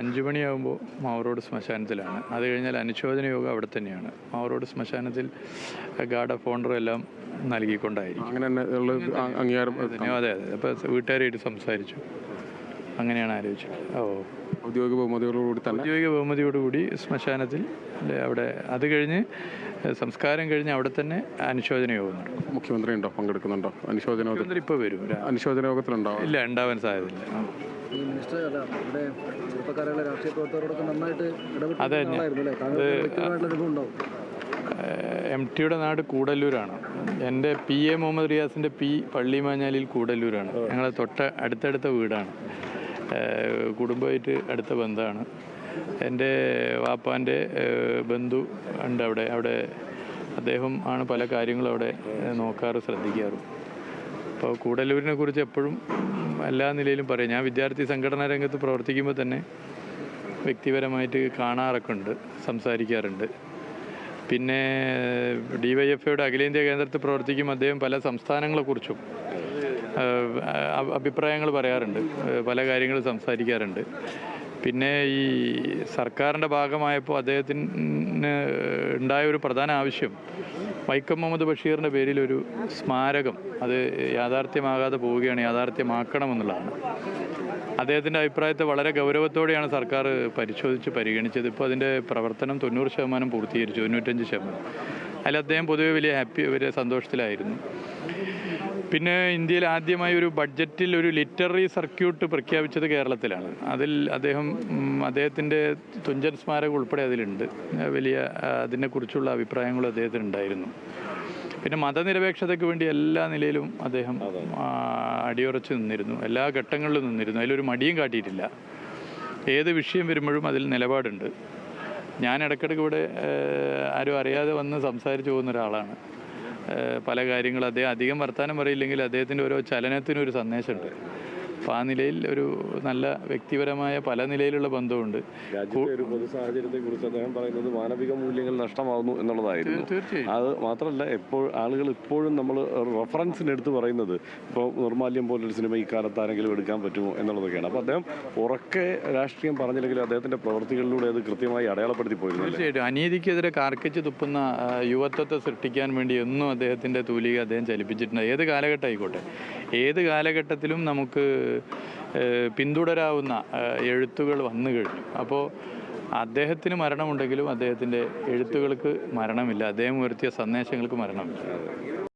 അഞ്ച് മണിയാകുമ്പോൾ മാവറോഡ് ശ്മശാനത്തിലാണ്. അത് കഴിഞ്ഞാൽ അനുശോചന യോഗം അവിടെ തന്നെയാണ്. മാവറോഡ് ശ്മശാനത്തിൽ ഗാർഡ് ഓഫ് ഓണർ എല്ലാം നൽകിക്കൊണ്ടായിരിക്കും. അങ്ങനെ അംഗീകാരം അതെ അതെ. അപ്പോൾ വീട്ടുകാരായിട്ട് സംസാരിച്ചു. അങ്ങനെയാണ് ആലോചിച്ചത്. ഓ. ഔദ്യോഗിക ബഹുമതികളോടുകൂടി തന്നെ. ഔദ്യോഗിക ബഹുമതിയോടുകൂടി ശ്മശാനത്തിൽ അല്ലേ, അവിടെ അത് കഴിഞ്ഞ് സംസ്കാരം കഴിഞ്ഞ് അവിടെ തന്നെ അനുശോചന യോഗം നടക്കും. മുഖ്യമന്ത്രി ഉണ്ടോ? പങ്കെടുക്കുന്നുണ്ടോ? അനുശോചന മുഖ്യമന്ത്രി ഇപ്പോൾ വരും അനുശോചന യോഗത്തിലുണ്ടോ? ഇല്ല ഉണ്ടാവാൻ സാധ്യതയില്ല. അതെ, എം ടിയുടെ നാട് കൂടല്ലൂരാണ്. എന്റെ പി എ മുഹമ്മദ് റിയാസിന്റെ പി പള്ളിമാഞ്ഞാലിൽ കൂടല്ലൂരാണ്. ഞങ്ങളെ തൊട്ട അടുത്തടുത്ത വീടാണ്. കുടുംബമായിട്ട് അടുത്ത ബന്ധമാണ്. എന്റെ വാപ്പാന്റെ ബന്ധു ഉണ്ട് അവിടെ. അവിടെ അദ്ദേഹം ആണ് പല കാര്യങ്ങളും അവിടെ നോക്കാറ് ശ്രദ്ധിക്കാറും. അപ്പോൾ കൂടല്ലൂരിനെ കുറിച്ച് എപ്പോഴും എല്ലാ നിലയിലും പറയും. ഞാൻ വിദ്യാർത്ഥി സംഘടനാ രംഗത്ത് പ്രവർത്തിക്കുമ്പോൾ തന്നെ വ്യക്തിപരമായിട്ട് കാണാറൊക്കെ ഉണ്ട് സംസാരിക്കാറുണ്ട്. പിന്നെ ഡി വൈ എഫ് ഐയുടെ അഖിലേന്ത്യാ കേന്ദ്രത്തിൽ പ്രവർത്തിക്കുമ്പോൾ അദ്ദേഹം പല സംസ്ഥാനങ്ങളെക്കുറിച്ചും അഭിപ്രായങ്ങൾ പറയാറുണ്ട്. പല കാര്യങ്ങളും സംസാരിക്കാറുണ്ട്. പിന്നെ ഈ സർക്കാരിന്റെ ഭാഗമായപ്പോൾ അദ്ദേഹത്തിന് ഉണ്ടായ ഒരു പ്രധാന ആവശ്യം വൈക്കം മുഹമ്മദ് ബഷീറിന്റെ പേരിൽ ഒരു സ്മാരകം അത് യാഥാർത്ഥ്യമാകാതെ പോവുകയാണ് യാഥാർത്ഥ്യമാക്കണമെന്നുള്ളതാണ്. അദ്ദേഹത്തിന്റെ അഭിപ്രായത്തെ വളരെ ഗൗരവത്തോടെയാണ് സർക്കാർ പരിശോധിച്ച് പരിഗണിച്ചത്. ഇപ്പോൾ അതിന്റെ പ്രവർത്തനം തൊണ്ണൂറ് ശതമാനം പൂർത്തീകരിച്ചു തൊണ്ണൂറ്റഞ്ച് ശതമാനം. അതിൽ അദ്ദേഹം പൊതുവെ വലിയ ഹാപ്പി വലിയ സന്തോഷത്തിലായിരുന്നു. പിന്നെ ഇന്ത്യയിൽ ആദ്യമായി ഒരു ബഡ്ജറ്റിൽ ഒരു ലിറ്റററി സർക്യൂട്ട് പ്രഖ്യാപിച്ചത് കേരളത്തിലാണ്. അതിൽ അദ്ദേഹം അദ്ദേഹത്തിന്റെ തുഞ്ചൻ സ്മാരകം ഉൾപ്പെടെ അതിലുണ്ട്. വലിയ അതിനെക്കുറിച്ചുള്ള അഭിപ്രായങ്ങൾ അദ്ദേഹത്തിന് ഉണ്ടായിരുന്നു പിന്നെ മതനിരപേക്ഷതയ്ക്ക് വേണ്ടി എല്ലാ നിലയിലും അദ്ദേഹം അടിയുറച്ച് നിന്നിരുന്നു. എല്ലാ ഘട്ടങ്ങളിലും നിന്നിരുന്നു. അതിലൊരു മടിയും കാട്ടിയിട്ടില്ല. ഏത് വിഷയം വരുമ്പോഴും അതിൽ നിലപാടുണ്ട്. ഞാൻ ഇടയ്ക്കിടയ്ക്ക് ഇവിടെ ആരും അറിയാതെ വന്ന് സംസാരിച്ചു പോകുന്ന ഒരാളാണ്. പല കാര്യങ്ങളും അദ്ദേഹം അധികം വർത്തമാനം പറയില്ലെങ്കിൽ അദ്ദേഹത്തിന്റെ ഓരോ ചലനത്തിനും ഒരു സന്ദേശമുണ്ട്. അപ്പോൾ ആ നിലയിൽ ഒരു നല്ല വ്യക്തിപരമായ പല നിലയിലുള്ള ബന്ധമുണ്ട് ഒരു പൊതു അദ്ദേഹം പറയുന്നത് മാനവിക മൂല്യങ്ങൾ നഷ്ടമാകുന്നു എന്നുള്ളതായിരുന്നു. അത് മാത്രമല്ല എപ്പോൾ ആളുകൾ ഇപ്പോഴും നമ്മൾ റെഫറൻസിന് എടുത്ത് പറയുന്നത് ഇപ്പോൾ നിർമാല്യം പോലൊരു സിനിമ ഈ കാലത്ത് ആരെങ്കിലും എടുക്കാൻ പറ്റുമോ എന്നുള്ളതൊക്കെയാണ്. അപ്പോൾ അദ്ദേഹം ഉറക്കെ രാഷ്ട്രീയം പറഞ്ഞില്ലെങ്കിലും അദ്ദേഹത്തിന്റെ പ്രവൃത്തികളിലൂടെ അത് കൃത്യമായി അടയാളപ്പെടുത്തി പോയിരുന്നു? തീർച്ചയായിട്ടും. അനീതിക്കെതിരെ കാർക്കിച്ച് തുപ്പുന്ന യുവത്വത്തെ സൃഷ്ടിക്കാൻ വേണ്ടി എന്നും അദ്ദേഹത്തിന്റെ തൂലിക അദ്ദേഹം ചലിപ്പിച്ചിട്ടുണ്ട്. ഏത് കാലഘട്ടം ആയിക്കോട്ടെ. ഏത് കാലഘട്ടത്തിലും നമുക്ക് പിന്തുടരാവുന്ന എഴുത്തുകൾ വന്നു കഴിഞ്ഞു. അപ്പോൾ അദ്ദേഹത്തിന് മരണമുണ്ടെങ്കിലും അദ്ദേഹത്തിന്റെ എഴുത്തുകൾക്ക് മരണമില്ല. അദ്ദേഹം ഉയർത്തിയ സന്ദേശങ്ങൾക്ക് മരണമില്ല.